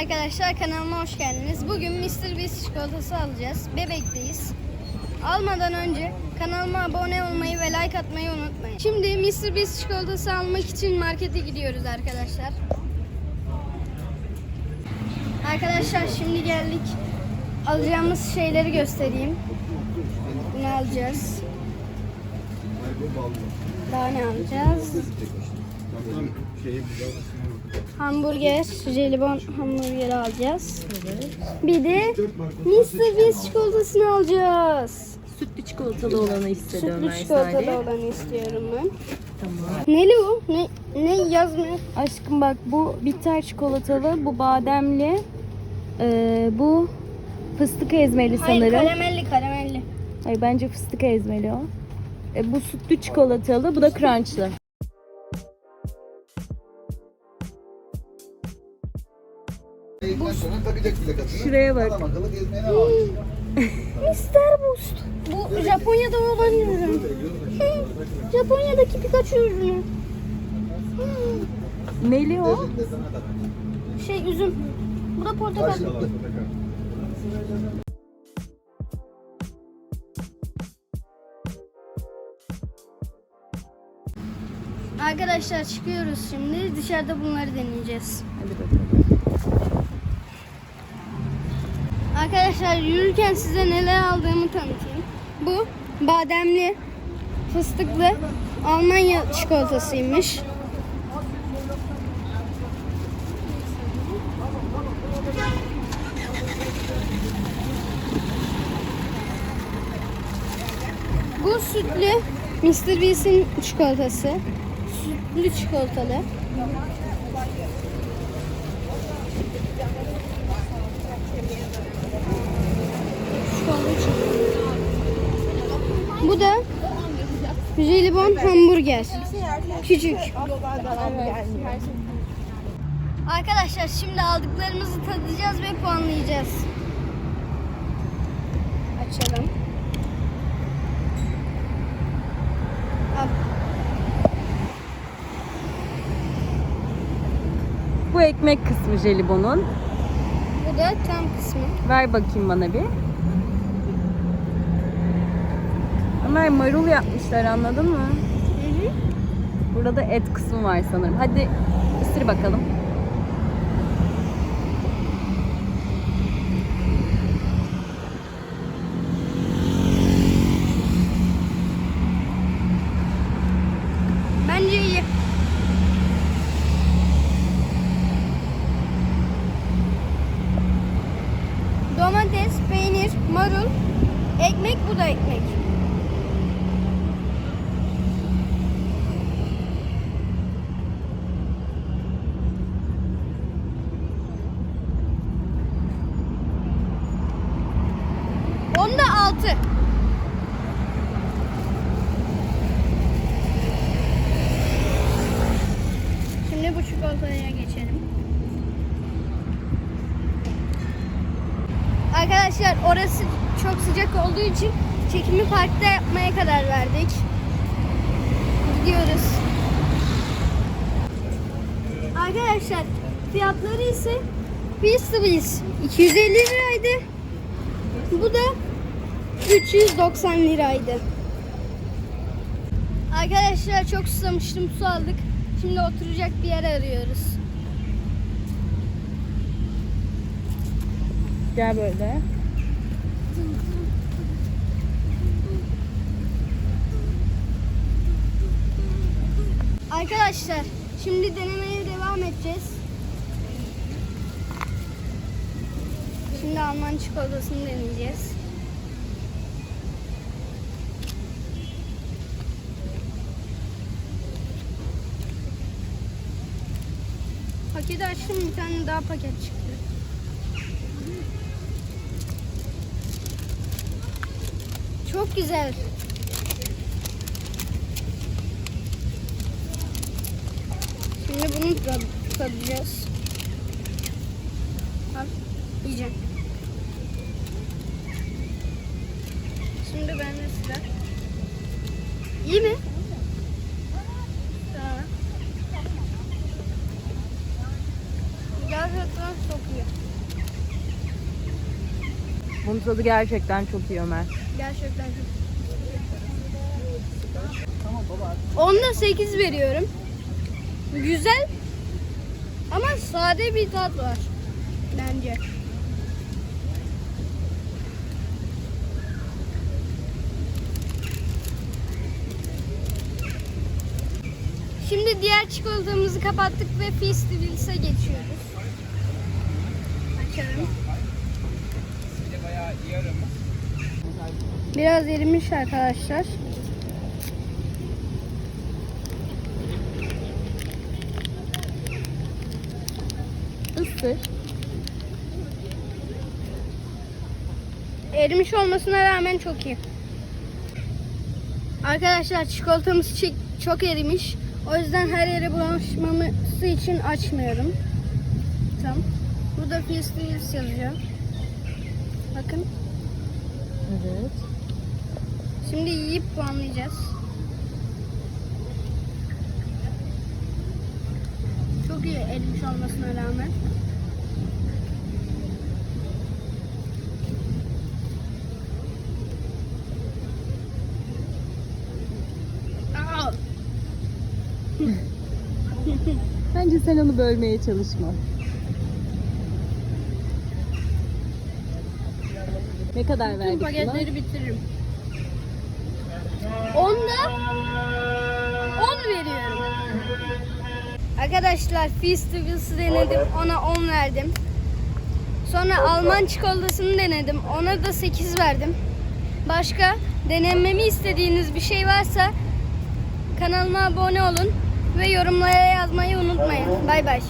arkadaşlar kanalıma hoş geldiniz. Bugün Mr. Beast çikolatası alacağız. Bebekteyiz. Almadan önce kanalıma abone olmayı ve like atmayı unutmayın. Şimdi Mr. Beast çikolatası almak için markete gidiyoruz arkadaşlar. Arkadaşlar şimdi geldik. Alacağımız şeyleri göstereyim. Bunu alacağız. Daha ne alacağız? Hamburger, jelibon hamburgeri alacağız. Bir de Mr. Beast çikolatasını alacağız. Sütlü çikolatalı olanı istedi Sütlü Ömer çikolatalı Salih. olanı istiyorum ben. Tamam. Neli bu? Ne, ne yazmıyor? Aşkım bak bu bitter çikolatalı, bu bademli, ee, bu fıstık ezmeli Hayır sanırım. karamelli karamelli. Hayır bence fıstık ezmeli o. E, bu sütlü çikolatalı, bu da crunchlı. Bu sonra takacak bile kadını. Şuraya bak. Adam akıllı gezmeye ne almış? Mr. Boost. Bu Japonya'da olan ürün. Hı, Japonya'daki Pikachu ürünü. Hı, Neli o? Şey üzüm. Bu da portakal. Arkadaşlar çıkıyoruz şimdi. Dışarıda bunları deneyeceğiz. Hadi bakalım. Arkadaşlar yürürken size neler aldığımı tanıtayım. Bu bademli, fıstıklı Almanya çikolatasıymış. Bu sütlü Mr. Beast'in çikolatası. Sütlü çikolatalı. Jelibon hamburger. Küçük. Arkadaşlar şimdi aldıklarımızı tadacağız ve puanlayacağız. Açalım. Al. Bu ekmek kısmı jelibonun. Bu da tam kısmı. Ver bakayım bana bir. Ömer marul yapmışlar anladın mı? Hı hı. Burada da et kısmı var sanırım. Hadi ısır bakalım. Bence iyi. Domates, peynir, marul, ekmek bu da ekmek. Onda altı. Şimdi bu çikolataya geçelim. Arkadaşlar orası çok sıcak olduğu için çekimi parkta yapmaya karar verdik. Gidiyoruz. Arkadaşlar fiyatları ise biz biz 250 liraydı. Bu da 390 liraydı. Arkadaşlar çok susamıştım su aldık. Şimdi oturacak bir yer arıyoruz. Gel böyle. Arkadaşlar şimdi denemeye devam edeceğiz. Şimdi Alman çikolatasını deneyeceğiz. Paketi açtım bir tane daha paket çıktı. Çok güzel. Şimdi bunu tadacağız. Al, yiyeceğim. Şimdi bende sıra. İyi mi? Tamam. Gerçekten Çok iyi. Bunun tadı gerçekten çok iyi Ömer. Gerçekten çok Onda 8 veriyorum. Güzel ama sade bir tat var bence. Şimdi diğer çikolatamızı kapattık ve Festivalis'e geçiyoruz. Açalım. Biraz erimiş arkadaşlar. Isır. Erimiş olmasına rağmen çok iyi. Arkadaşlar çikolatamız çi- çok erimiş. O yüzden her yere bulaşmaması için açmıyorum. Tamam. Burada Festivals yazıyor. Bakın. Evet. Şimdi yiyip puanlayacağız. Çok iyi erimiş olmasına rağmen. Bence sen onu bölmeye çalışma. Ne kadar Tüm verdik buna? paketleri bitiririm. Onda 10 veriyorum. Arkadaşlar Festivals'ı denedim. Ona 10 verdim. Sonra Alman çikolatasını denedim. Ona da 8 verdim. Başka denememi istediğiniz bir şey varsa kanalıma abone olun ve yorumlara yazmayı unutmayın. Bay bay.